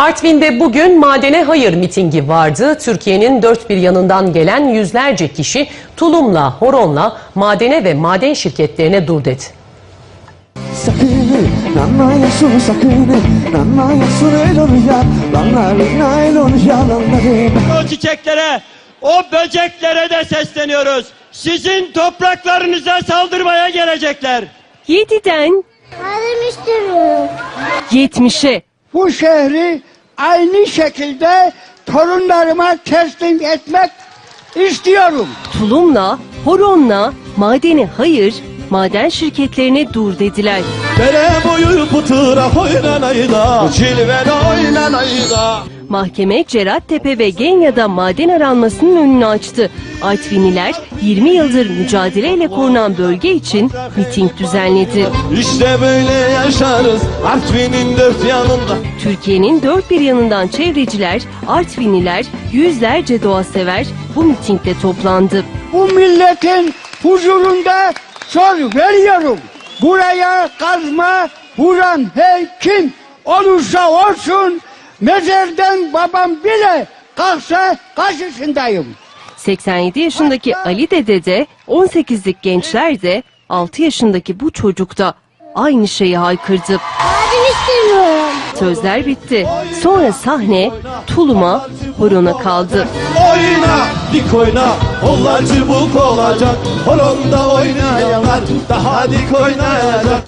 Artvin'de bugün madene hayır mitingi vardı. Türkiye'nin dört bir yanından gelen yüzlerce kişi tulumla, horonla madene ve maden şirketlerine dur dedi. O çiçeklere, o böceklere de sesleniyoruz. Sizin topraklarınıza saldırmaya gelecekler. 7'den Halim istemiyorum. 70'e Bu şehri aynı şekilde torunlarıma teslim etmek istiyorum. tulumla, horonla, madene hayır, maden şirketlerine dur dediler. Dere boyu pıtıra oynanayda Cilven oynanayda Mahkeme Cerattepe ve Genya'da maden aranmasının önünü açtı. Artvinliler 20 yıldır mücadeleyle korunan bölge için miting düzenledi. İşte böyle yaşarız Artvin'in dört yanında Türkiye'nin dört bir yanından çevreciler, Artvinliler, yüzlerce doğa sever bu mitingde toplandı. Bu milletin huzurunda söz veriyorum. Buraya kazma vuran her kim olursa olsun mezardan babam bile kalksa karşısındayım. 87 yaşındaki Ali Dede de 18'lik gençler de 6 yaşındaki bu çocuk da aynı şeyi haykırdı. Sözler bitti. Sonra sahne tuluma, horona kaldı. Oyna dik oyna Onlar çubuk olacak Horonda oynayanlar Daha dik oynayacak